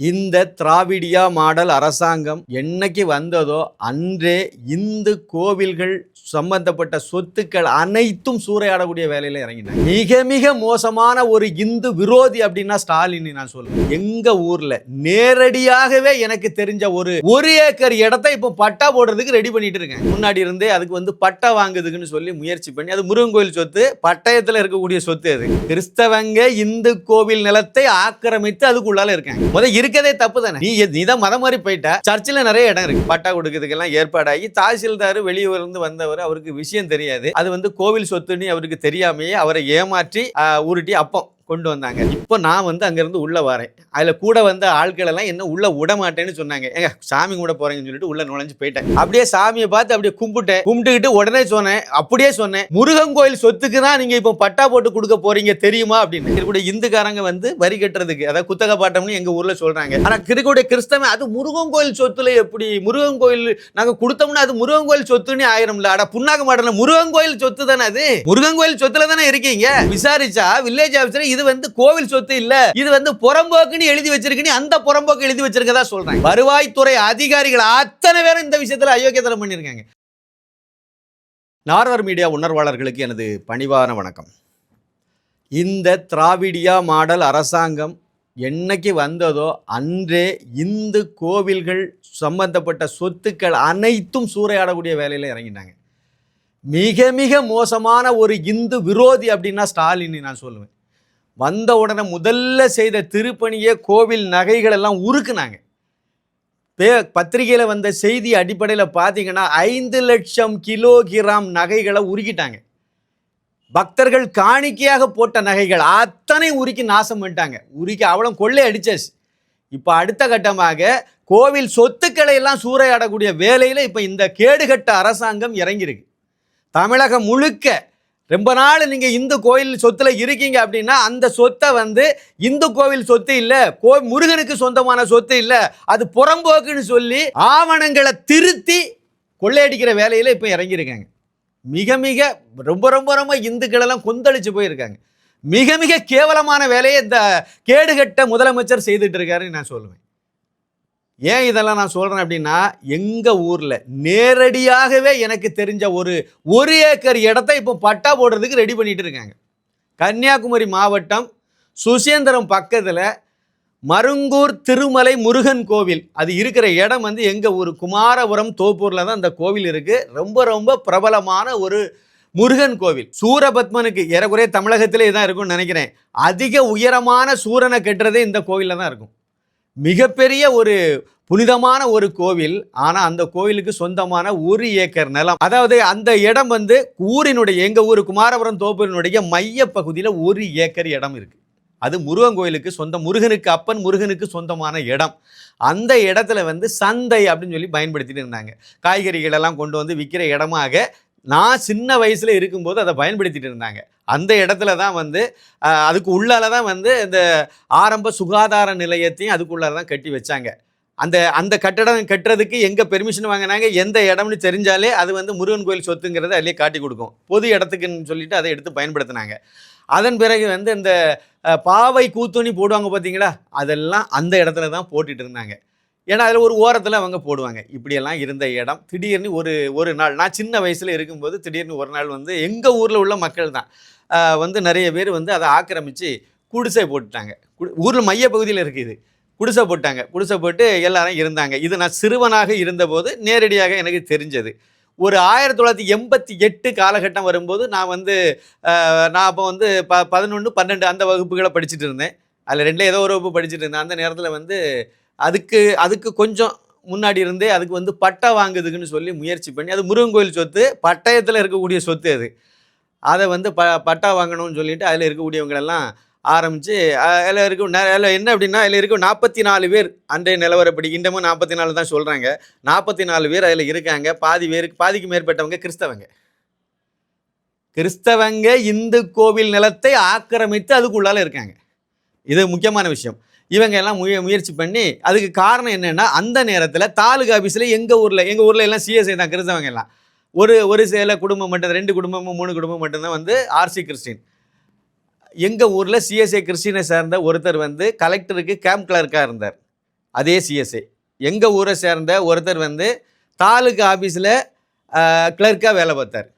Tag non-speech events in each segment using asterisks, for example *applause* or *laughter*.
இந்த திராவிடியா மாடல் அரசாங்கம் என்னைக்கு வந்ததோ அன்றே இந்து கோவில்கள் சம்பந்தப்பட்ட சொத்துக்கள் அனைத்தும் சூறையாடக்கூடிய வேலையில இறங்கினாங்க. மிக மிக மோசமான ஒரு இந்து விரோதி அப்படின்னா ஸ்டாலின் நான் சொல்லுவேன் எங்க ஊர்ல நேரடியாகவே எனக்கு தெரிஞ்ச ஒரு ஒரு ஏக்கர் இடத்தை இப்போ பட்டா போடுறதுக்கு ரெடி பண்ணிட்டு இருக்கேன். முன்னாடி இருந்தே அதுக்கு வந்து பட்டா வாங்குதுக்குன்னு சொல்லி முயற்சி பண்ணி அது முருகன் கோயில் சொத்து பட்டயத்துல இருக்கக்கூடிய சொத்து அது. கிறிஸ்தவங்க இந்து கோவில் நிலத்தை ஆக்கிரமித்து அதுக்குள்ளால இருக்கேன். முதல் இருக்கதே தப்பு தானே நீ நீ தான் மதம் மாதிரி போயிட்ட? சர்ச்சில் நிறைய இடம் இருக்கு. பட்டா கொடுக்கறதுக்கெல்லாம் ஏற்பாடாகி தாசில்தார் வெளியூர்ல இருந்து வந்தவர் அவருக்கு விஷயம் தெரியாது. அது வந்து கோவில் சொத்துன்னு அவருக்கு தெரியாமையே அவரை ஏமாற்றி உருட்டி அப்பம். கொண்டு வந்தாங்க. இப்போ நான் வந்து அங்கேருந்து உள்ள வரேன். அதில் கூட வந்த ஆட்கள் எல்லாம் என்ன உள்ள விட மாட்டேன்னு சொன்னாங்க. ஏங்க சாமி கூட போகிறேங்கன்னு சொல்லிட்டு உள்ள நுழைஞ்சு போயிட்டேன். அப்படியே சாமியை பார்த்து அப்படியே கும்பிட்டேன். கும்பிட்டுக்கிட்டு உடனே சொன்னேன். அப்படியே சொன்னேன். முருகன் கோயில் சொத்துக்கு தான் நீங்க இப்போ பட்டா போட்டு கொடுக்க போறீங்க தெரியுமா அப்படின்னு. இருக்கக்கூடிய இந்துக்காரங்க வந்து வரி கட்டுறதுக்கு அதாவது குத்தக பாட்டம்னு எங்க ஊர்ல சொல்றாங்க. ஆனா இருக்கக்கூடிய கிறிஸ்தவன் அது முருகன் கோயில் சொத்துல எப்படி? முருகன் கோயில் நாங்க கொடுத்தோம்னா அது முருகன் கோயில் சொத்துன்னு ஆயிரம்ல. அட புண்ணாக மாட்டேன் முருகன் கோயில் சொத்து தானே அது? முருகன் கோயில் சொத்துல தானே இருக்கீங்க? விசாரிச்சா வில்லேஜ் ஆஃபீஸர் இது வந்து கோவில் சொத்து இல்ல. இது வந்து புறம்போக்குன்னு எழுதி வச்சிருக்குன்னு அந்த புறம்போக்கு எழுதி வச்சிருக்கதா சொல்றேன். வருவாய்த்துறை அதிகாரிகள் அத்தனை பேரும் இந்த விஷயத்துல அயோக்கியத்தனம் பண்ணிருக்காங்க. நார்வர் மீடியா உணர்வாளர்களுக்கு எனது பணிவான வணக்கம். இந்த திராவிடியா மாடல் அரசாங்கம் என்னைக்கு வந்ததோ அன்றே இந்து கோவில்கள் சம்பந்தப்பட்ட சொத்துக்கள் அனைத்தும் சூறையாடக்கூடிய வேலையில் இறங்கினாங்க மிக மிக மோசமான ஒரு இந்து விரோதி அப்படின்னா ஸ்டாலின் நான் சொல்லுவேன். வந்த உடனே முதல்ல செய்த திருப்பணியே கோவில் நகைகள் எல்லாம் உருக்குனாங்க. பே பத்திரிகையில் வந்த செய்தி அடிப்படையில் பார்த்தீங்கன்னா ஐந்து லட்சம் கிலோகிராம் நகைகளை உருக்கிட்டாங்க. பக்தர்கள் காணிக்கையாக போட்ட நகைகள் அத்தனை உருக்கி நாசம் பண்ணிட்டாங்க. உருக்கி அவளும் கொள்ளை அடிச்சாச்சு. இப்போ அடுத்த கட்டமாக கோவில் சொத்துக்களை எல்லாம் சூறையாடக்கூடிய வேலையில் இப்போ இந்த கேடுகட்ட அரசாங்கம் இறங்கியிருக்கு. தமிழகம் முழுக்க ரொம்ப நாள் நீங்கள் இந்து கோயில் சொத்துல இருக்கீங்க அப்படின்னா அந்த சொத்தை வந்து இந்து கோவில் சொத்து இல்லை கோ முருகனுக்கு சொந்தமான சொத்து இல்லை அது புறம்போக்குன்னு சொல்லி ஆவணங்களை திருத்தி கொள்ளையடிக்கிற வேலையில் இப்போ இறங்கியிருக்காங்க. மிக மிக ரொம்ப ரொம்ப ரொம்ப இந்துக்களெல்லாம் கொந்தளிச்சு போயிருக்காங்க. மிக மிக கேவலமான வேலையை இந்த கேடுகட்ட முதலமைச்சர் செய்துட்டு இருக்காருன்னு நான் சொல்லுவேன். ஏன் இதெல்லாம் நான் சொல்கிறேன் அப்படின்னா எங்கள் ஊரில் நேரடியாகவே எனக்கு தெரிஞ்ச ஒரு ஒரு ஏக்கர் இடத்த இப்போ பட்டா போடுறதுக்கு ரெடி பண்ணிட்டு இருக்காங்க. கன்னியாகுமரி மாவட்டம் சுசேந்திரம் பக்கத்தில் மருங்கூர் திருமலை முருகன் கோவில். அது இருக்கிற இடம் வந்து எங்கள் ஊர்? குமாரபுரம் தோப்பூரில் தான் அந்த கோவில் இருக்குது ரொம்ப ரொம்ப பிரபலமான ஒரு முருகன் கோவில். சூரபத்மனுக்கு ஏறக்குறைய தமிழகத்திலே தான் இருக்கும்னு நினைக்கிறேன். அதிக உயரமான சூரனை கட்டுறதே இந்த கோவிலில் தான் இருக்கும். மிகப்பெரிய ஒரு புனிதமான ஒரு கோவில். ஆனால் அந்த கோவிலுக்கு சொந்தமான ஒரு ஏக்கர் நிலம். அதாவது அந்த இடம் வந்து ஊரினுடைய எங்கள் ஊர் குமாரபுரம் தோப்பூரினுடைய மைய பகுதியில் ஒரு ஏக்கர் இடம் இருக்குது அது முருகன் கோயிலுக்கு சொந்தம் முருகனுக்கு அப்பன் முருகனுக்கு சொந்தமான இடம். அந்த இடத்துல வந்து சந்தை அப்படின்னு சொல்லி பயன்படுத்திட்டு இருந்தாங்க. காய்கறிகளெல்லாம் கொண்டு வந்து விற்கிற இடமாக நான் சின்ன வயசில் இருக்கும்போது அதை பயன்படுத்திட்டு இருந்தாங்க. அந்த இடத்துல தான் வந்து அதுக்கு உள்ளால தான் வந்து இந்த ஆரம்ப சுகாதார நிலையத்தையும் அதுக்குள்ளால தான் கட்டி வச்சாங்க. அந்த அந்த கட்டடம் கட்டுறதுக்கு எங்கே பெர்மிஷன் வாங்கினாங்க எந்த இடம்னு தெரிஞ்சாலே அது வந்து முருகன் கோயில் சொத்துங்கிறத அதிலே காட்டி கொடுக்கும். பொது இடத்துக்குன்னு சொல்லிட்டு அதை எடுத்து பயன்படுத்தினாங்க. அதன் பிறகு வந்து இந்த பாவை கூத்துணி போடுவாங்க பார்த்தீங்களா அதெல்லாம் அந்த இடத்துல தான் போட்டுட்டு இருந்தாங்க. ஏன்னா அதில் ஒரு ஓரத்தில் அவங்க போடுவாங்க. இப்படியெல்லாம் இருந்த இடம். திடீர்னு ஒரு ஒரு நாள் நான் சின்ன வயசில் இருக்கும்போது திடீர்னு ஒரு நாள் வந்து எங்கள் ஊரில் உள்ள மக்கள் தான். வந்து நிறைய பேர் வந்து அதை ஆக்கிரமித்து குடிசை போட்டுட்டாங்க. ஊரில் மையப்பகுதியில் இருக்குது குடிசை போட்டாங்க. குடிசை போட்டு எல்லாரும் இருந்தாங்க. இது நான் சிறுவனாக இருந்தபோது நேரடியாக எனக்கு தெரிஞ்சது. ஒரு ஆயிரத்தி தொள்ளாயிரத்தி எண்பத்தி எட்டு காலகட்டம் வரும்போது நான் வந்து நான் அப்போ வந்து ப பதினொன்று பன்னெண்டு அந்த வகுப்புகளை படிச்சுட்டு இருந்தேன். அதில் ரெண்டில் ஏதோ ஒரு வகுப்பு படிச்சுட்டு இருந்தேன். அந்த நேரத்தில் வந்து அதுக்கு அதுக்கு கொஞ்சம் முன்னாடி இருந்தே அதுக்கு வந்து பட்டா வாங்குதுக்குன்னு சொல்லி முயற்சி பண்ணி அது முருகன் கோயில் சொத்து பட்டயத்தில் இருக்கக்கூடிய சொத்து அது. அதை வந்து ப பட்டா வாங்கணும்னு சொல்லிட்டு அதில் இருக்கக்கூடியவங்களெல்லாம் ஆரம்பித்து அதில் இருக்க நெ- அதில் என்ன அப்படின்னா அதில் இருக்க நாற்பத்தி நாலு பேர் அன்றைய நிலவரப்படி இன்னமும் நாற்பத்தி நாலு தான் சொல்கிறாங்க நாற்பத்தி நாலு பேர் அதில் இருக்காங்க. பாதி பேருக்கு பாதிக்கு மேற்பட்டவங்க கிறிஸ்தவங்க. கிறிஸ்தவங்க இந்து கோவில் நிலத்தை ஆக்கிரமித்து அதுக்குள்ளால இருக்காங்க. இது முக்கியமான விஷயம். இவங்க எல்லாம் முய முயற்சி பண்ணி அதுக்கு காரணம் என்னென்னா அந்த நேரத்தில் தாலுகா ஆஃபீஸில் எங்கள் ஊரில் எங்கள் ஊரில் எல்லாம் சிஎஸ்ஐ தான் கிறிஸ்தவங்க எல்லாம். ஒரு ஒரு சில குடும்பம் மட்டும் ரெண்டு குடும்பமும் மூணு குடும்பம் மட்டும்தான் வந்து ஆர்சி கிறிஸ்டின். எங்கள் ஊரில் சிஎஸ்ஐ கிறிஸ்டினை சேர்ந்த ஒருத்தர் வந்து கலெக்டருக்கு கேம்ப் கிளர்க்காக இருந்தார். அதே சிஎஸ்ஐ எங்கள் ஊரை சேர்ந்த ஒருத்தர் வந்து தாலுகா ஆஃபீஸில் கிளர்க்காக வேலை பார்த்தார்.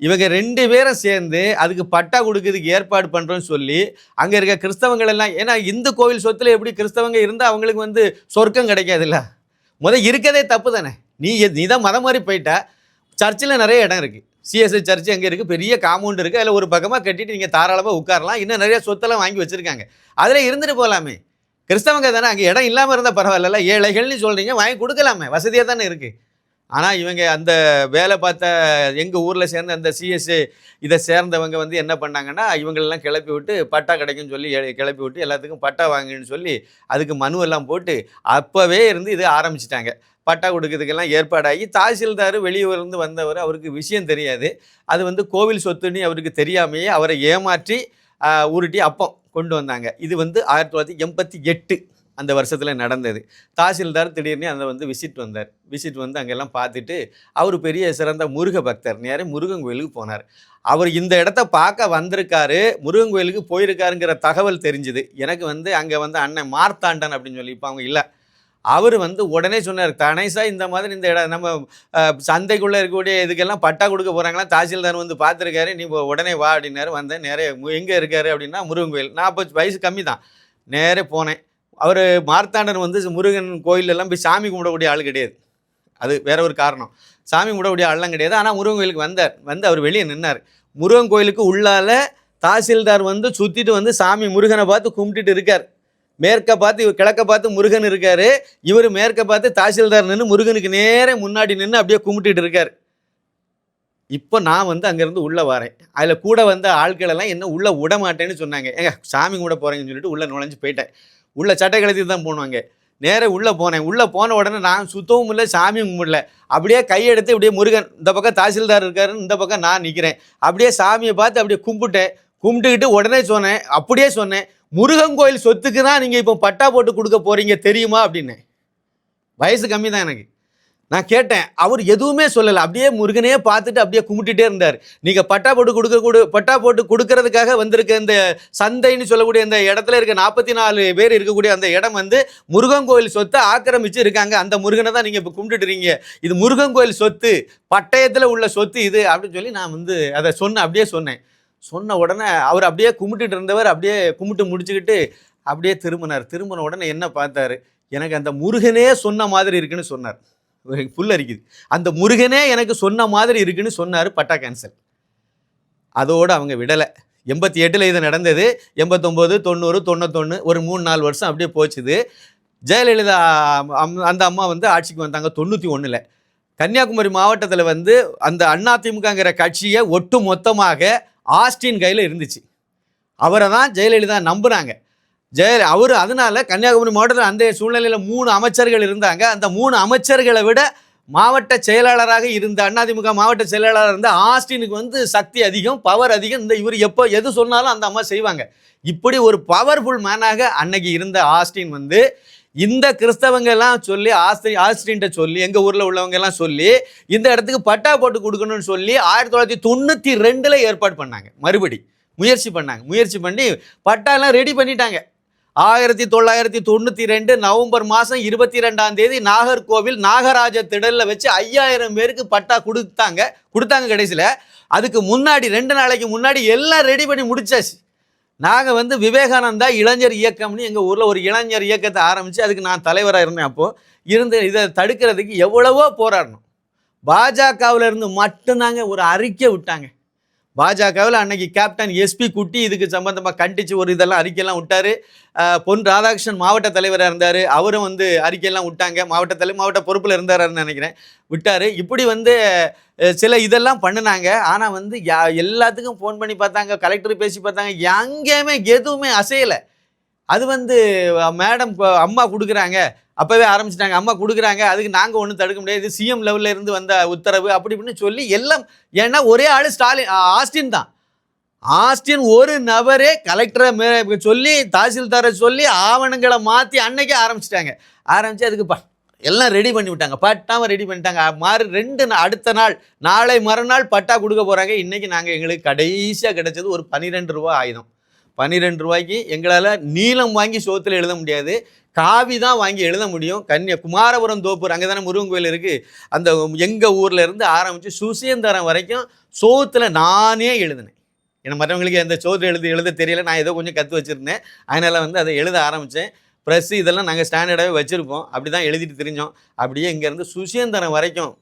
இவங்க ரெண்டு பேரும் சேர்ந்து அதுக்கு பட்டா கொடுக்கறதுக்கு ஏற்பாடு பண்ணுறோன்னு சொல்லி அங்கே இருக்க கிறிஸ்தவங்கள் எல்லாம் ஏன்னா இந்து கோவில் சொத்தில் எப்படி கிறிஸ்தவங்க இருந்தால் அவங்களுக்கு வந்து சொர்க்கம் கிடைக்காதுல்ல? முதல் இருக்கதே தப்பு தானே. நீ நீ தான் மதம் மாதிரி போயிட்ட. சர்ச்சில் நிறைய இடம் இருக்குது சிஎஸ்ஐ சர்ச் அங்கே இருக்குது பெரிய காம்பவுண்ட் இருக்குது அதில் ஒரு பக்கமாக கட்டிட்டு நீங்கள் தாராளமாக உட்காரலாம். இன்னும் நிறைய சொத்தெல்லாம் வாங்கி வச்சுருக்காங்க. அதில் இருந்துட்டு போகலாமே கிறிஸ்தவங்க தானே அங்கே இடம் இல்லாமல் இருந்தால் பரவாயில்ல ஏழைகள்னு சொல்கிறீங்க வாங்கி கொடுக்கலாமே. வசதியாக தானே இருக்குது ஆனால் இவங்க அந்த வேலை பார்த்த எங்கள் ஊரில் சேர்ந்த அந்த சிஎஸ்ஏ இதை சேர்ந்தவங்க வந்து என்ன பண்ணாங்கன்னா இவங்களெல்லாம் கிளப்பி விட்டு பட்டா கிடைக்கும்னு சொல்லி எ- கிளப்பி விட்டு எல்லாத்துக்கும் பட்டா வாங்குன்னு சொல்லி அதுக்கு மனு எல்லாம் போட்டு அப்போவே இருந்து இது ஆரம்பிச்சிட்டாங்க. பட்டா கொடுக்கறதுக்கெல்லாம் ஏற்பாடாகி தாசில்தார் வெளியூர்லேருந்து வந்தவர் அவருக்கு விஷயம் தெரியாது. அது வந்து கோவில் சொத்துன்னு அவருக்கு தெரியாமையே அவரை ஏமாற்றி உருட்டி அப்பம் கொண்டு வந்தாங்க. இது வந்து ஆயிரத்தி தொள்ளாயிரத்தி எண்பத்தி எட்டு. அந்த வருஷத்தில் நடந்தது. தாசில்தார் திடீர்னு அந்த வந்து விசிட் வந்தார். விசிட் வந்து அங்கெல்லாம் பார்த்துட்டு அவர் பெரிய சிறந்த முருக பக்தர். நேரே முருகன் கோயிலுக்கு போனார். அவர் இந்த இடத்த பார்க்க வந்திருக்காரு முருகன் கோயிலுக்கு போயிருக்காருங்கிற தகவல் தெரிஞ்சுது. எனக்கு வந்து அங்கே வந்து அண்ணன் மார்த்தாண்டன் அப்படின்னு சொல்லி இப்போ அவங்க இல்லை. அவர் வந்து உடனே சொன்னார் கணேசா இந்த மாதிரி இந்த இடம் நம்ம சந்தைக்குள்ளே இருக்கக்கூடிய இதுக்கெல்லாம் பட்டா கொடுக்க போகிறாங்களா தாசில்தார் வந்து பார்த்துருக்காரு நீ உடனே வா அப்படின்னாரு. வந்தேன். நிறைய எங்கே இருக்காரு? அப்படின்னா முருகன் கோயில். நாற்பது வயசு கம்மி தான் நேரே போனேன். அவர் மார்த்தாண்டன் வந்து முருகன் கோயிலெல்லாம் போய் சாமி கும்பிடக்கூடிய ஆள் கிடையாது. அது வேற ஒரு காரணம். சாமி கும்பிடக்கூடிய ஆள்லாம் கிடையாது. ஆனால் முருகன் கோயிலுக்கு வந்தார். வந்து அவர் வெளியே நின்னார். முருகன் கோயிலுக்கு உள்ளால தாசில்தார் வந்து சுற்றிட்டு வந்து சாமி முருகனை பார்த்து கும்பிட்டுட்டு இருக்கார். மேற்க பார்த்து இவர் கிழக்க பார்த்து முருகன் இருக்கார். இவர் மேற்க பார்த்து தாசில்தார் நின்று முருகனுக்கு நேரே முன்னாடி நின்று அப்படியே கும்பிட்டுட்டு இருக்கார். இப்போ நான் வந்து அங்கேருந்து உள்ளே வரேன். அதில் கூட வந்த ஆட்களெல்லாம் என்ன உள்ளே விட மாட்டேன்னு சொன்னாங்க. ஏங்க சாமி கும்பிட போகிறேங்கன்னு சொல்லிட்டு உள்ளே நுழைஞ்சு போயிட்டேன். உள்ள சட்டை கழுத்தி தான் போனாங்க நேராக உள்ளே போனேன். உள்ளே போன உடனே நான் சுத்தவும் இல்லை சாமியும் கும்பிடல. அப்படியே கையெடுத்து இப்படியே முருகன் இந்த பக்கம் தாசில்தார் இருக்காருன்னு இந்த பக்கம் நான் நிற்கிறேன் அப்படியே சாமியை பார்த்து அப்படியே கும்பிட்டேன். கும்பிட்டுக்கிட்டு உடனே சொன்னேன் அப்படியே சொன்னேன் முருகன் கோயில் சொத்துக்கு தான் நீங்கள் இப்போ பட்டா போட்டு கொடுக்க போகிறீங்க தெரியுமா? அப்படின்னேன். வயசு கம்மி தான் எனக்கு. நான் கேட்டேன் அவர் எதுவுமே சொல்லலை. அப்படியே முருகனே பார்த்துட்டு அப்படியே கும்பிட்டுட்டே இருந்தார். நீங்கள் பட்டா போட்டு கொடுக்க கொடு பட்டா போட்டு கொடுக்கறதுக்காக வந்திருக்க இந்த சந்தைன்னு சொல்லக்கூடிய இந்த இடத்துல இருக்க நாற்பத்தி நாலு பேர் இருக்கக்கூடிய அந்த இடம் வந்து முருகன் கோயில் சொத்தை ஆக்கிரமிச்சு இருக்காங்க. அந்த முருகனை தான் நீங்கள் இப்போ கும்பிட்டுட்டுறீங்க. இது முருகன் கோயில் சொத்து பட்டயத்தில் உள்ள சொத்து இது அப்படின்னு சொல்லி நான் வந்து அதை சொன்னேன் அப்படியே சொன்னேன். சொன்ன உடனே அவர் அப்படியே கும்பிட்டுட்டு இருந்தவர் அப்படியே கும்பிட்டு முடிச்சுக்கிட்டு அப்படியே திரும்பினார். திரும்பின உடனே என்ன பார்த்தாரு? எனக்கு அந்த முருகனே சொன்ன மாதிரி இருக்குன்னு சொன்னார். *laughs* புல் அரிக்குது அந்த முருகனே எனக்கு சொன்ன மாதிரி இருக்குன்னு சொன்னார் பட்டா கேன்சல் அதோடு அவங்க விடலை. எண்பத்தி எட்டில் இது நடந்தது. எண்பத்தொம்போது தொண்ணூறு தொண்ணூத்தொன்று ஒரு மூணு நாலு வருஷம் அப்படியே போச்சுது. ஜெயலலிதா அம்- அந்த அம்மா வந்து ஆட்சிக்கு வந்தாங்க தொண்ணூற்றி ஒன்றில் கன்னியாகுமரி மாவட்டத்தில் வந்து அந்த அதிமுகங்கிற கட்சியை ஒட்டு மொத்தமாக ஆஸ்டின் கையில் இருந்துச்சு. அவரை தான் ஜெயலலிதா நம்புனாங்க ஜெய அவர் அதனால கன்னியாகுமரி மாவட்டத்தில் அந்த சூழ்நிலையில் மூணு அமைச்சர்கள் இருந்தாங்க. அந்த மூணு அமைச்சர்களை விட மாவட்ட செயலாளராக இருந்த அதிமுக மாவட்ட செயலாளராக இருந்த ஆஸ்டினுக்கு வந்து சக்தி அதிகம் பவர் அதிகம். இந்த இவர் எப்போ எது சொன்னாலும் அந்த அம்மா செய்வாங்க. இப்படி ஒரு பவர்ஃபுல் மேனாக அன்னைக்கு இருந்த ஆஸ்டின் வந்து இந்த கிறிஸ்தவங்க எல்லாம் சொல்லி ஆஸ்தி ஆஸ்டின்ட்ட சொல்லி எங்கள் ஊரில் உள்ளவங்க எல்லாம் சொல்லி இந்த இடத்துக்கு பட்டா போட்டு கொடுக்கணும்னு சொல்லி ஆயிரத்தி தொள்ளாயிரத்தி தொண்ணூற்றி ரெண்டில் ஏற்பாடு பண்ணாங்க. மறுபடி முயற்சி பண்ணாங்க. முயற்சி பண்ணி பட்டாலாம் ரெடி பண்ணிட்டாங்க. ஆயிரத்தி தொள்ளாயிரத்தி தொண்ணூற்றி ரெண்டு நவம்பர் மாதம் இருபத்தி ரெண்டாம் தேதி நாகர்கோவில் நாகராஜ திடலில் வச்சு ஐயாயிரம் பேருக்கு பட்டா கொடுத்தாங்க. கொடுத்தாங்க கடைசியில். அதுக்கு முன்னாடி ரெண்டு நாளைக்கு முன்னாடி எல்லாம் ரெடி பண்ணி முடிச்சாச்சு. நாங்கள் வந்து விவேகானந்தா இளைஞர் இயக்கம்னு எங்கள் ஊரில் ஒரு இளைஞர் இயக்கத்தை ஆரம்பித்து அதுக்கு நான் தலைவராக இருந்தேன் அப்போது இருந்து இதை தடுக்கிறதுக்கு எவ்வளவோ போராடணும். பாஜகவில் இருந்து மட்டும்தாங்க ஒரு அறிக்கை விட்டாங்க. பாஜகவில் அன்னைக்கு கேப்டன் எஸ்பி குட்டி இதுக்கு சம்பந்தமாக கண்டிச்சு ஒரு இதெல்லாம் அறிக்கையெல்லாம் விட்டார். பொன் ராதாகிருஷ்ணன் மாவட்ட தலைவராக இருந்தார். அவரும் வந்து அறிக்கையெல்லாம் விட்டாங்க. மாவட்ட தலைவர் மாவட்ட பொறுப்பில் இருந்தாரான்னு நினைக்கிறேன். விட்டார். இப்படி வந்து சில இதெல்லாம் பண்ணினாங்க. ஆனால் வந்து யா எல்லாத்துக்கும் ஃபோன் பண்ணி பார்த்தாங்க கலெக்டர் பேசி பார்த்தாங்க. எங்கேயுமே எதுவுமே அசையலை. அது வந்து மேடம் அம்மா கொடுக்குறாங்க. அப்போவே ஆரம்பிச்சிட்டாங்க. அம்மா கொடுக்குறாங்க. அதுக்கு நாங்கள் ஒன்றும் தடுக்க முடியாது. சிஎம் லெவலில் இருந்து வந்த உத்தரவு அப்படி இப்படின்னு சொல்லி எல்லாம் ஏன்னா ஒரே ஆள் ஸ்டாலின் ஆஸ்டின் தான். ஆஸ்டின் ஒரு நபரே கலெக்டரை மே சொல்லி தாசில்தாரை சொல்லி ஆவணங்களை மாற்றி அன்னைக்கே ஆரம்பிச்சிட்டாங்க. ஆரம்பித்து அதுக்கு ப எல்லாம் ரெடி பண்ணி விட்டாங்க. பட்டாமல் ரெடி பண்ணிட்டாங்க. மாறு ரெண்டு அடுத்த நாள் நாளை மறுநாள் பட்டா கொடுக்க போகிறாங்க இன்றைக்கி நாங்கள் எங்களுக்கு கடைசியாக கிடைச்சது ஒரு பன்னிரெண்டு ரூபா ஆயுதம். பன்னிரெண்டு ரூபாய்க்கு எங்களால் நீளம் வாங்கி சோத்தில் எழுத முடியாது. காவி தான் வாங்கி எழுத முடியும். கன்னியா குமாரபுரம் தோப்பூர் அங்கே தானே முருகன் கோயில் இருக்குது அந்த எங்கள் ஊரில் இருந்து ஆரம்பித்து சுசேந்தரம் வரைக்கும் சோத்தில் நானே எழுதினேன். ஏன்னா மற்றவங்களுக்கு அந்த சோத்தில் எழுதி எழுத தெரியல. நான் ஏதோ கொஞ்சம் கற்று வச்சுருந்தேன். அதனால் வந்து அதை எழுத ஆரம்பித்தேன் ப்ரெஸ்ஸு இதெல்லாம் நாங்கள் ஸ்டாண்டர்டாகவே வச்சுருப்போம். அப்படி தான் எழுதிட்டு தெரிஞ்சோம். அப்படியே இங்கேருந்து சுசேந்தரம் வரைக்கும்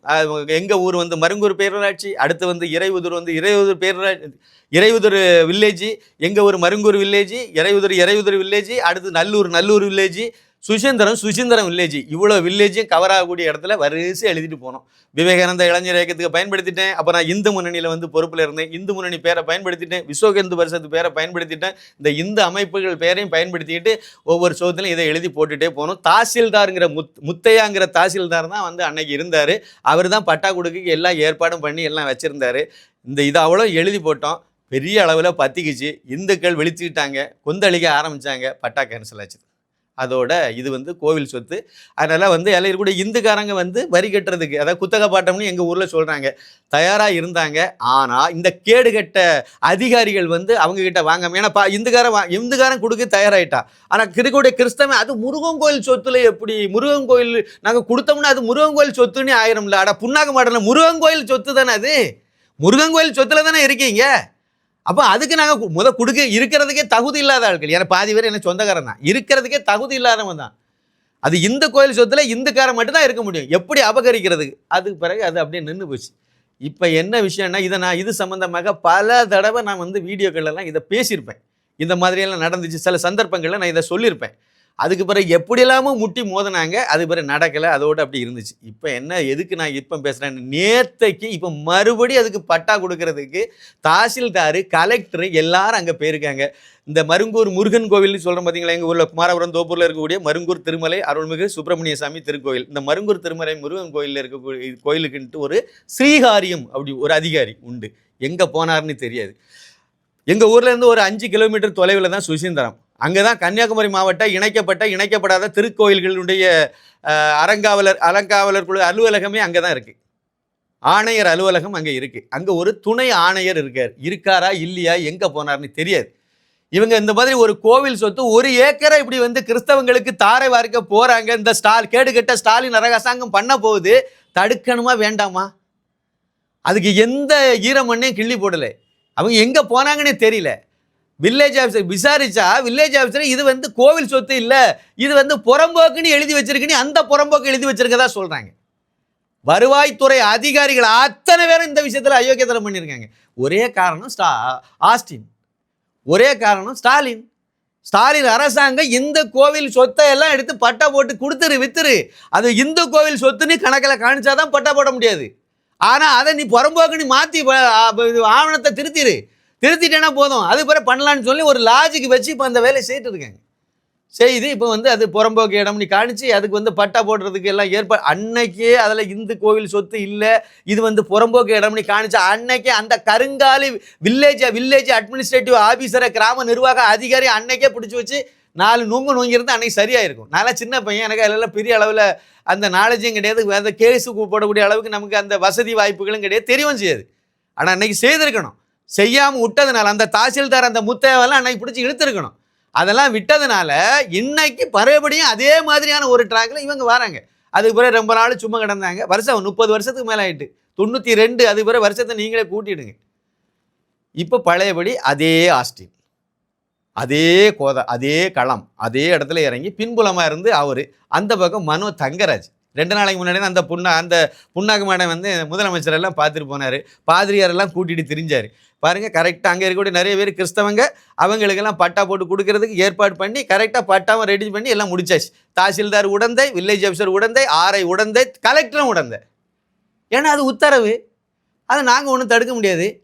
எங்கள் ஊர் வந்து மருங்கூர் பேரூராட்சி அடுத்து வந்து இறையுதூர் வந்து இறையுதூர் பேரூராட்சி இறையுதூர் வில்லேஜ் எங்கள் ஊர் மருங்கூர் வில்லேஜ் இறையுதூர் இறையுதூர் வில்லேஜ் அடுத்து நல்லூர் நல்லூர் வில்லேஜ் சுசீந்திரம் சுசீந்திரம் வில்லேஜ் இவ்வளோ வில்லேஜும் கவர் ஆகக்கூடிய இடத்துல வரிசை எழுதிட்டு போனோம். விவேகானந்த இளைஞர் இயக்கத்துக்கு பயன்படுத்திட்டேன். அப்புறம் நான் இந்து முன்னணியில் வந்து பொறுப்பில் இருந்தேன். இந்து முன்னணி பேரை பயன்படுத்திட்டேன். விஸ்வ இந்து பரிசத்து பேரை பயன்படுத்திட்டேன். இந்த இந்து அமைப்புகள் பேரையும் பயன்படுத்திக்கிட்டு ஒவ்வொரு சோதனையும் இதை எழுதி போட்டுகிட்டே போனோம். தாசில்தாருங்கிற முத் முத்தையாங்கிற தாசில்தார் தான் வந்து அன்னைக்கு இருந்தார். அவர் தான் பட்டா கொடுக்க எல்லா ஏற்பாடும் பண்ணி எல்லாம் வச்சுருந்தாரு. இந்த இதை அவ்வளோ எழுதி போட்டோம். பெரிய அளவில் பத்திக்கிச்சு. இந்துக்கள் வெளிச்சுக்கிட்டாங்க கொந்தளிக்க ஆரம்பித்தாங்க பட்டா கேன்சல் ஆச்சு அதோட இது வந்து கோவில் சொத்து. அதனால் வந்து எல்லாம் கூட இந்துக்காரங்க வந்து வரி கட்டுறதுக்கு அதாவது குத்தக பாட்டம்னு எங்கள் ஊரில் சொல்கிறாங்க தயாராக இருந்தாங்க. ஆனால் இந்த கேடுகட்ட அதிகாரிகள் வந்து அவங்க கிட்ட வாங்காம ஏன்னா பா இந்துக்காரன் வா இந்துக்காரன் கொடுக்க தயாராகிட்டான் ஆனால் இருக்கக்கூடிய கிறிஸ்தவன் அது முருகன் கோயில் சொத்துல எப்படி முருகன் கோயில் நாங்கள் கொடுத்தோம்னா அது முருகன் கோயில் சொத்துன்னு ஆயிரம்ல. அட புண்ணாக்க மாட்டேன் முருகன் கோயில் சொத்து தானே அது? முருகன் கோயில் சொத்துல தானே இருக்கீங்க? அப்போ அதுக்கு நாங்கள் முத கொடுக்க இருக்கிறதுக்கே தகுதி இல்லாத ஆட்கள். ஏன்னா பாதி பேர் என்ன சொந்தக்காரன் தான். இருக்கிறதுக்கே தகுதி இல்லாதவன் தான். அது இந்த கோயில் சொத்துல இந்துக்காரன் மட்டும்தான் இருக்க முடியும். எப்படி அபகரிக்கிறது? அதுக்கு பிறகு அது அப்படியே நின்று போச்சு. இப்போ என்ன விஷயம்னா இதை நான் இது சம்மந்தமாக பல தடவை நான் வந்து வீடியோக்கள்லாம் இதை பேசியிருப்பேன். இந்த மாதிரியெல்லாம் நடந்துச்சு. சில சந்தர்ப்பங்களில் நான் இதை சொல்லியிருப்பேன். அதுக்கு பிறகு எப்படியெல்லாமோ முட்டி மோதினாங்க அது பிறகு நடக்கலை அதோடு அப்படி இருந்துச்சு. இப்போ என்ன எதுக்கு நான் இப்போ பேசுகிறேன் நேத்தைக்கு இப்போ மறுபடியும் அதுக்கு பட்டா கொடுக்கறதுக்கு தாசில்தார் கலெக்டர் எல்லாரும் அங்கே போயிருக்காங்க. இந்த மருங்கூர் முருகன் கோவில்னு சொல்கிறோம் பார்த்தீங்களா எங்கள் ஊரில்? குமாரபுரம் தோப்பூரில் இருக்கக்கூடிய மருங்கூர் திருமலை அருள்மிகு சுப்பிரமணிய சாமி திருக்கோயில் இந்த மருங்கூர் திருமலை முருகன் கோயிலில் இருக்கக்கூடிய கோயிலுக்குன்ட்டு ஒரு ஸ்ரீகாரியம் அப்படி ஒரு அதிகாரி உண்டு. எங்கே போனார்னு தெரியாது. எங்கள் ஊர்லேருந்து ஒரு அஞ்சு கிலோமீட்டர் தொலைவில் தான் சுசீந்திரம். அங்கே தான் கன்னியாகுமரி மாவட்ட இணைக்கப்பட்ட இணைக்கப்படாத திருக்கோயில்களுடைய அறங்காவலர் அலங்காவலர் குழு அலுவலகமே அங்கே தான் இருக்குது ஆணையர் அலுவலகம் அங்கே இருக்குது அங்கே ஒரு துணை ஆணையர் இருக்கார். இருக்காரா இல்லையா எங்கே போனார்னு தெரியாது. இவங்க இந்த மாதிரி ஒரு கோவில் சொத்து ஒரு ஏக்கரை இப்படி வந்து கிறிஸ்தவங்களுக்கு தாரை வார்க்க போகிறாங்க இந்த ஸ்டால் கேடுகட்ட ஸ்டாலின் அரசாங்கம் பண்ண போகுது. தடுக்கணுமா வேண்டாமா? அதுக்கு எந்த ஈரமண்ணையும் கிள்ளி போடலை. அவங்க எங்கே போனாங்கன்னே தெரியல. வில்லேஜ் ஆஃபீஸர் விசாரிச்சா வில்லேஜ் ஆஃபீஸர் இது வந்து கோவில் சொத்து இல்லை இது வந்து புறம்போக்குன்னு எழுதி வச்சிருக்குன்னு அந்த புறம்போக்கு எழுதி வச்சிருக்கதா சொல்கிறாங்க வருவாய்த்துறை அதிகாரிகள் அத்தனை பேரும் இந்த விஷயத்தில் அயோக்கியத்தனம் பண்ணியிருக்காங்க ஒரே காரணம் ஸ்டா ஆஸ்டின். ஒரே காரணம் ஸ்டாலின். ஸ்டாலின் அரசாங்கம் இந்த கோவில் சொத்தை எல்லாம் எடுத்து பட்டா போட்டு கொடுத்துரு வித்துரு. அது இந்து கோவில் சொத்துன்னு கணக்கில் காணிச்சாதான் பட்டா போட முடியாது. ஆனால் அதை நீ புறம்போக்கு நீ மாற்றி ஆவணத்தை திருத்திடு திருத்திட்டேன்னா போதும். அது பிறகு பண்ணலான்னு சொல்லி ஒரு லாஜிக் வச்சு இப்போ அந்த வேலையை செய்துட்டு இருக்காங்க செய்து இப்போ வந்து அது புறம்போக்கு இடம் நீ காணிச்சு அதுக்கு வந்து பட்டா போடுறதுக்கு எல்லாம் ஏற்பாடு அன்னைக்கே அதில் இந்து கோவில் சொத்து இல்லை. இது வந்து புறம்போக்கு இடம் நீ காணிச்சு அன்னைக்கே அந்த கருங்காலி வில்லேஜ் வில்லேஜ் அட்மினிஸ்ட்ரேட்டிவ் ஆஃபீஸரை கிராம நிர்வாக அதிகாரி அன்னைக்கே பிடிச்சி வச்சு நாலு நுங்கு நுங்கிருந்து அன்னைக்கு சரியாக இருக்கும் நான்லாம் சின்ன பையன் எனக்கு அதெல்லாம் பெரிய அளவில் அந்த நாலேஜும் கிடையாது. அந்த கேஸுக்கு போடக்கூடிய அளவுக்கு நமக்கு அந்த வசதி வாய்ப்புகளும் கிடையாது. தெரியவும் செய்யாது. ஆனால் அன்னைக்கு செய்திருக்கணும். செய்யாமல் விட்டதுனால அந்த தாசில்தார் அந்த முத்தேவெல்லாம் அன்னைக்கு பிடிச்சி இழுத்துருக்கணும். அதெல்லாம் விட்டதுனால இன்னைக்கு மறுபடியும் அதே மாதிரியான ஒரு ட்ராக்ல இவங்க வராங்க. அதுக்கு பிறகு ரொம்ப நாள் சும்மா கிடந்தாங்க. வருஷம் முப்பது வருஷத்துக்கு மேலே ஆயிட்டு தொண்ணூற்றி ரெண்டு அதுக்கு பிறகு வருஷத்தை நீங்களே கூட்டிடுங்க. இப்போ பழையபடி அதே ஆஸ்டின். அதே கோத அதே களம் அதே இடத்துல இறங்கி பின்புலமாக இருந்து அவர் அந்த பக்கம் மனோ தங்கராஜ். ரெண்டு நாளைக்கு முன்னாடி அந்த புண்ணா அந்த புண்ணாக்கு மேடம் வந்து முதலமைச்சர் எல்லாம் பார்த்துட்டு போனார். பாதிரியாரெல்லாம் கூட்டிகிட்டு திரிஞ்சார். பாருங்கள் கரெக்டாக அங்கே இருக்கக்கூடிய நிறைய பேர் கிறிஸ்தவங்க அவங்களுக்கெல்லாம் பட்டா போட்டு கொடுக்கறதுக்கு ஏற்பாடு பண்ணி கரெக்டாக பட்டாவை ரெடி பண்ணி எல்லாம் முடிச்சாச்சு. தாசில்தார் உடந்தை வில்லேஜ் ஆஃபீஸர் உடந்தை ஆர்ஐ உடந்தை கலெக்டரும் உடந்தை. ஏன்னா அது உத்தரவு. அதை நாங்கள் ஒன்றும் தடுக்க முடியாது.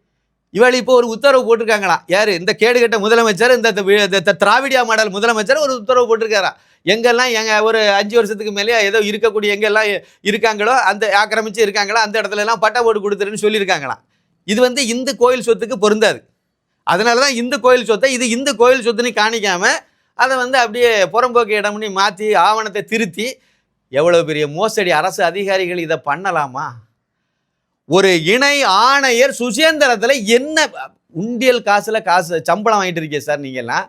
இவள் இப்போ ஒரு உத்தரவு போட்டிருக்காங்களாம் யார்? இந்த கேடுகட்ட முதலமைச்சர் இந்த த- திராவிடியா மாடல் முதலமைச்சர் ஒரு உத்தரவு போட்டிருக்காரா? எங்கெல்லாம் எங்க ஒரு அஞ்சு வருஷத்துக்கு மேலே ஏதோ இருக்கக்கூடிய எங்கெல்லாம் இருக்காங்களோ அந்த ஆக்கிரமிச்சு இருக்காங்களோ அந்த இடத்துல எல்லாம் பட்டா போட்டு கொடுத்துருன்னு சொல்லியிருக்காங்களாம். இது வந்து இந்து கோயில் சொத்துக்கு பொருந்தாது. அதனால தான் இந்து கோயில் சொத்தை இது இந்து கோயில் சொத்துன்னு காணிக்காமல் அதை வந்து அப்படியே புறம்போக்கு இடம்னு மாற்றி ஆவணத்தை திருத்தி எவ்வளோ பெரிய மோசடி அரசு அதிகாரிகள் இதை பண்ணலாமா? ஒரு இணை ஆணையர் சுசேந்திரத்தில் என்ன உண்டியல் காசில் காசு சம்பளம் வாங்கிட்டு இருக்கீங்க சார் நீங்கள்லாம்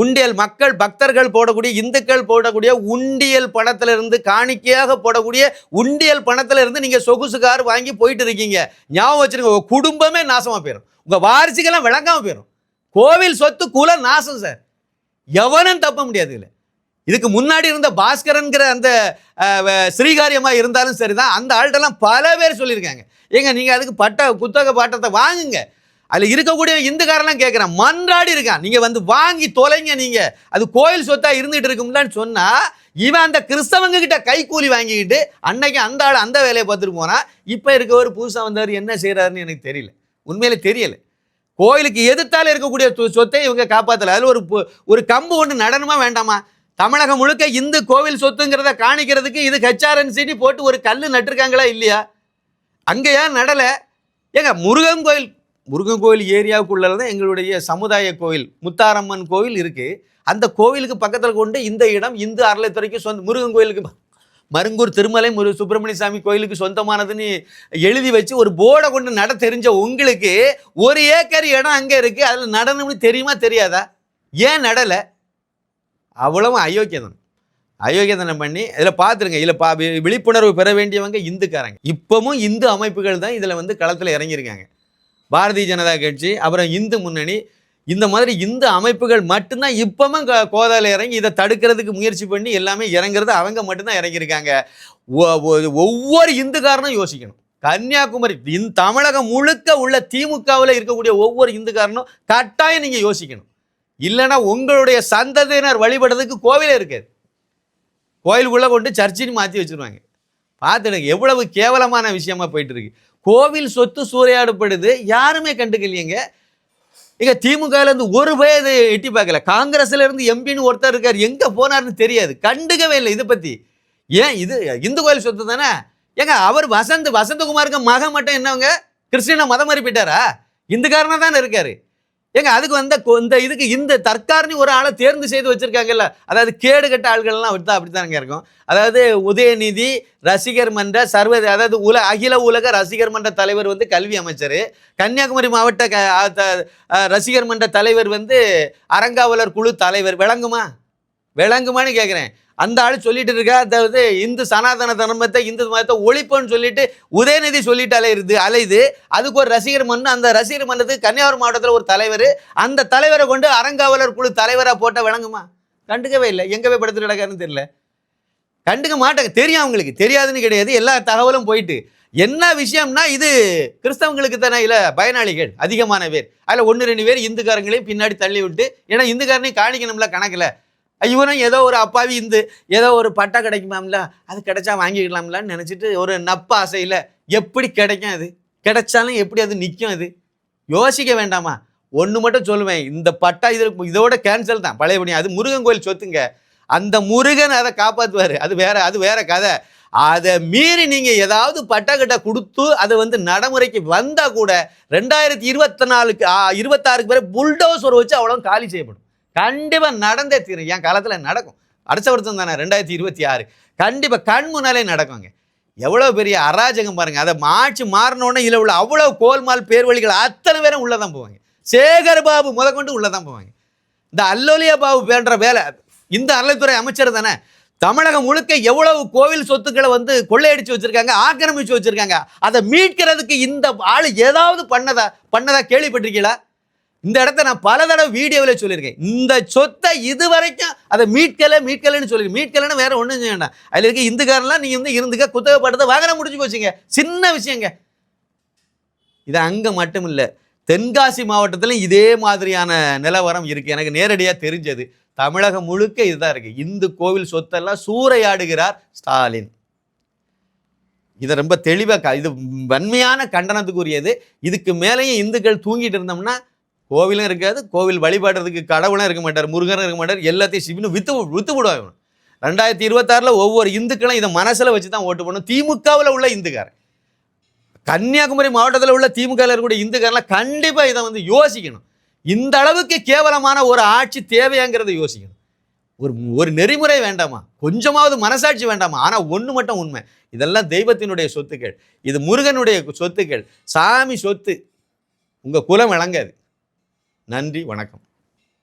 உண்டியல் மக்கள் பக்தர்கள் போடக்கூடிய இந்துக்கள் போடக்கூடிய உண்டியல் பணத்திலிருந்து காணிக்கையாக போடக்கூடிய உண்டியல் பணத்திலிருந்து இருந்து சொகுசு கார் வாங்கி போயிட்டு இருக்கீங்க. ஞாபகம் வச்சுருங்க குடும்பமே நாசமாக போயிடும் உங்கள் வாரிசுக்கெல்லாம் விளங்காமல் போயிடும் கோவில் சொத்து குல நாசம் சார். எவனும் தப்ப முடியாது இல்லை இதுக்கு முன்னாடி இருந்த பாஸ்கரன்கிற அந்த ஸ்ரீகாரியமாக இருந்தாலும் சரி இருந்தாலும் சரிதான். அந்த ஆள்கிட்டலாம் பல பேர் சொல்லியிருக்காங்க. ஏங்க நீங்கள் அதுக்கு பட்ட புத்தக பாட்டத்தை வாங்குங்க. அதில் இருக்கக்கூடிய இந்துக்காரெல்லாம் கேட்குறான் மன்றாடி இருக்கான். நீங்கள் வந்து வாங்கி தொலைங்க நீங்கள் அது கோயில் சொத்தாக இருந்துகிட்டு இருக்கும்லான்னு சொன்னால் இவன் அந்த கிறிஸ்தவங்க கிட்ட கைக்கூலி வாங்கிக்கிட்டு அன்னைக்கு அந்த ஆள் அந்த வேலையை பார்த்துட்டு போனால் இப்போ இருக்கவர் புதுசாக வந்தவர் என்ன செய்கிறாருன்னு எனக்கு தெரியல. உண்மையிலே தெரியல. கோயிலுக்கு எதிர்த்தால இருக்கக்கூடிய சொ- சொத்தை இவங்க காப்பாற்றலை அதில் ஒரு ஒரு கம்பு ஒன்று நடனமா வேண்டாமா? தமிழகம் முழுக்க இந்து கோவில் சொத்துங்கிறத காணிக்கிறதுக்கு இது ஹெச்ஆர்என்சின்னு போட்டு ஒரு கல் நட்டிருக்காங்களா இல்லையா? அங்க ஏன் நடலை. ஏங்க முருகன் கோயில் முருகன் கோயில் ஏரியாவுக்குள்ள தான் எங்களுடைய சமுதாய கோயில் முத்தாரம்மன் கோவில் இருக்குது அந்த கோவிலுக்கு பக்கத்தில் கொண்டு இந்த இடம் இந்து அறலைத்துறைக்கு சொந்த முருகன் கோயிலுக்கு மருங்கூர் திருமலை முரு சுப்பிரமணிய சாமி கோயிலுக்கு சொந்தமானதுன்னு எழுதி வச்சு ஒரு போர்டை கொண்டு நட தெரிஞ்ச உங்களுக்கு ஒரு ஏக்கர் இடம் அங்கே இருக்குது அதில் நடனம்னு தெரியுமா தெரியாதா? ஏன் நடலை? அவ்வளவும் அயோக்கியதனம். அயோக்கியதனம் பண்ணி இதில் பார்த்துருங்க இதில் பா வி- விழிப்புணர்வு பெற வேண்டியவங்க இந்துக்காரங்க. இப்பவும் இந்து அமைப்புகள் தான் இதில் வந்து களத்தில் இறங்கியிருக்காங்க. பாரதிய ஜனதா கட்சி அப்புறம் இந்து முன்னணி. இந்த மாதிரி இந்து அமைப்புகள் மட்டும்தான் இப்பவும் கோதாவில் இறங்கி இதை தடுக்கிறதுக்கு முயற்சி பண்ணி எல்லாமே இறங்குறது அவங்க மட்டும்தான் இறங்கியிருக்காங்க. ஒ- ஒவ்வொரு இந்துக்காரனும் யோசிக்கணும். கன்னியாகுமரி இந்த தமிழகம் முழுக்க உள்ள திமுகவில் இருக்கக்கூடிய ஒவ்வொரு இந்துக்காரனும் கட்டாயம் நீங்கள் யோசிக்கணும். இல்லைன்னா உங்களுடைய சந்ததியினர் வழிபடுறதுக்கு கோவிலே இருக்காது. கோயிலுக்குள்ளே கொண்டு சர்ச்சின்னு மாற்றி வச்சிருவாங்க. பார்த்துடுங்க எவ்வளவு கேவலமான விஷயமா போயிட்டு இருக்கு. கோவில் சொத்து சூறையாடப்படுது. யாருமே கண்டுக்கலையேங்க. இங்க திமுகல இருந்து ஒரு பய இதை எட்டி பார்க்கல. காங்கிரஸ்ல இருந்து எம்பின்னு ஒருத்தர் இருக்கார். எங்க போனார்னு தெரியாது. கண்டுக்கவே இல்லை இதை பத்தி. ஏன்? இது இந்து கோயில் சொத்து தானே? ஏங்க அவர் வசந்த் வசந்தகுமாருக்கு மகன் மட்டும் என்னவங்க? கிறிஸ்டினை மதம் மறுப்பிட்டாரா இந்துக்காரனா தானே இருக்காரு. ஏங்க அதுக்கு வந்த கொ- இந்த இதுக்கு இந்த தற்காரணி ஒரு ஆளை தேர்ந்து செய்து வச்சுருக்காங்கல்ல அதாவது கேடு கட்ட ஆள்கள்லாம் விட்டா அப்படித்தானங்க இருக்கும். அதாவது உதயநிதி ரசிகர் மன்ற சர்வ அதாவது உல அகில உலக ரசிகர் மன்ற தலைவர் வந்து கல்வி அமைச்சர். கன்னியாகுமரி மாவட்ட க த- ரசிகர் மன்ற தலைவர் வந்து அறங்காவலர் குழு தலைவர். விளங்குமா? விளங்குமான்னு கேட்குறேன் அந்த ஆள் சொல்லிட்டு இருக்கா அதாவது இந்து சனாதன தர்மத்தை இந்து மதத்தை ஒழிப்புன்னு சொல்லிட்டு உதயநிதி சொல்லிட்டு அலையுது அலையுது. அதுக்கு ஒரு ரசிகர் மன்றம் அந்த ரசிகர் மன்றத்துக்கு கன்னியாகுமரி மாவட்டத்தில் ஒரு தலைவர். அந்த தலைவரை கொண்டு அறங்காவலர் குழு தலைவராக போட்டால் விளங்குமா? கண்டுக்கவே இல்லை. எங்கே போய் படுத்து கிடக்காருன்னு தெரியல. கண்டுக்க மாட்டாங்க. தெரியும் அவங்களுக்கு. தெரியாதுன்னு கிடையாது. எல்லா தகவலும் போயிட்டு. என்ன விஷயம்னா இது கிறிஸ்தவங்களுக்கு தானே இல்லை பயனாளிகள் அதிகமான பேர். அதில் ஒன்று ரெண்டு பேர் இந்துக்காரங்களையும் பின்னாடி தள்ளி விட்டு ஏன்னா இந்துக்காரனையும் காணிக்கணும்ல கணக்கில். இவனும் ஏதோ ஒரு அப்பாவி இந்து ஏதோ ஒரு பட்டா கிடைக்குமாம்ல? அது கிடைச்சா வாங்கிக்கலாம்லான்னு நினச்சிட்டு ஒரு நப்ப ஆசையில் எப்படி கிடைக்கும் அது? கிடைச்சாலும் எப்படி அது நிற்கும் அது? யோசிக்க வேண்டாமா? ஒன்று மட்டும் சொல்லுவேன். இந்த பட்டா இதில் இதோட கேன்சல் தான். பழையபடி அது முருகன் கோயில் சொத்துங்க. அந்த முருகன் அதை காப்பாற்றுவார் அது வேற அது வேற கதை. அதை மீறி நீங்கள் ஏதாவது பட்டாக்கிட்ட கொடுத்து அதை வந்து நடைமுறைக்கு வந்தால் கூட ரெண்டாயிரத்தி இருபத்தி நாலுக்கு இருபத்தாறுக்கு பிறகு புல்டோசர் வச்சு அவ்வளோ காலி செய்யப்படும். கண்டிப்பாக நடந்தே தீரும். என் காலத்தில் நடக்கும். அடுத்த வருஷம் தானே ரெண்டாயிரத்தி இருபத்தி ஆறு. கண்டிப்பாக கண் முன்னாலே நடக்குங்க. எவ்வளோ பெரிய அராஜகம் பாருங்கள் அதை மாற்றி மாறினோடனே இதில் உள்ள அவ்வளோ கோல்மால் பேர்வழிகள் அத்தனை பேரும் உள்ளே தான் போவாங்க. சேகர் பாபு முதற்கொண்டு உள்ளே தான் போவாங்க. இந்த அல்லோலியா பாபு பேன்ற வேலை இந்த அறநிலைத்துறை அமைச்சர் தானே தமிழகம் முழுக்க எவ்வளவு கோவில் சொத்துக்களை வந்து கொள்ளையடிச்சு வச்சிருக்காங்க ஆக்கிரமிச்சு வச்சிருக்காங்க அதை மீட்கிறதுக்கு இந்த ஆள் ஏதாவது பண்ணதா பண்ணதா கேள்விப்பட்டிருக்கீங்களா? இந்த இடத்த நான் பல தடவை வீடியோவில் சொல்லியிருக்கேன். இந்த சொத்தை இது வரைக்கும் அதை மீட்கலை மீட்கலைன்னு சொல்லி மீட்கலைன்னு வேற ஒன்றும் செய்ய வேண்டாம். அதில் இருக்க இந்துக்காரெல்லாம் நீங்கள் வந்து இருந்துக்க குத்தகப்பட்டதை வாகனம் முடிஞ்சு போச்சுங்க. சின்ன விஷயங்க. இது அங்கே மட்டும் இல்லை தென்காசி மாவட்டத்திலும் இதே மாதிரியான நிலவரம் இருக்குது எனக்கு நேரடியாக தெரிஞ்சது. தமிழகம் முழுக்க இதுதான் இருக்குது இந்து கோவில் சொத்தெல்லாம் சூறையாடுகிறார் ஸ்டாலின். இதை ரொம்ப தெளிவாக இது வன்மையான கண்டனத்துக்குரியது. இதுக்கு மேலேயும் இந்துக்கள் தூங்கிட்டு இருந்தோம்னா கோவிலும் இருக்காது கோவில் வழிபாடுறதுக்கு கடவுளும் இருக்க மாட்டார் முருகனும் இருக்க மாட்டார் எல்லாத்தையும் சிவனும் வித்து வித்து விடுவாங்க ரெண்டாயிரத்தி இருபத்தாறில் ஒவ்வொரு இந்துக்களும் இதை மனசில் வச்சு தான் ஓட்டு போடணும். திமுகவில் உள்ள இந்துக்காரன். கன்னியாகுமரி மாவட்டத்தில் உள்ள திமுகவில் இருக்கக்கூடிய இந்துக்காரெலாம் கண்டிப்பாக இதை வந்து யோசிக்கணும். இந்த அளவுக்கு கேவலமான ஒரு ஆட்சி தேவையாங்கிறத யோசிக்கணும். ஒரு ஒரு நெறிமுறை வேண்டாமா? கொஞ்சமாவது மனசாட்சி வேண்டாமா? ஆனால் ஒன்று மட்டும் உண்மை. இதெல்லாம் தெய்வத்தினுடைய சொத்துக்கள். இது முருகனுடைய சொத்துக்கள். சாமி சொத்து. உங்கள் குலம் விளங்காது. நன்றி வணக்கம்.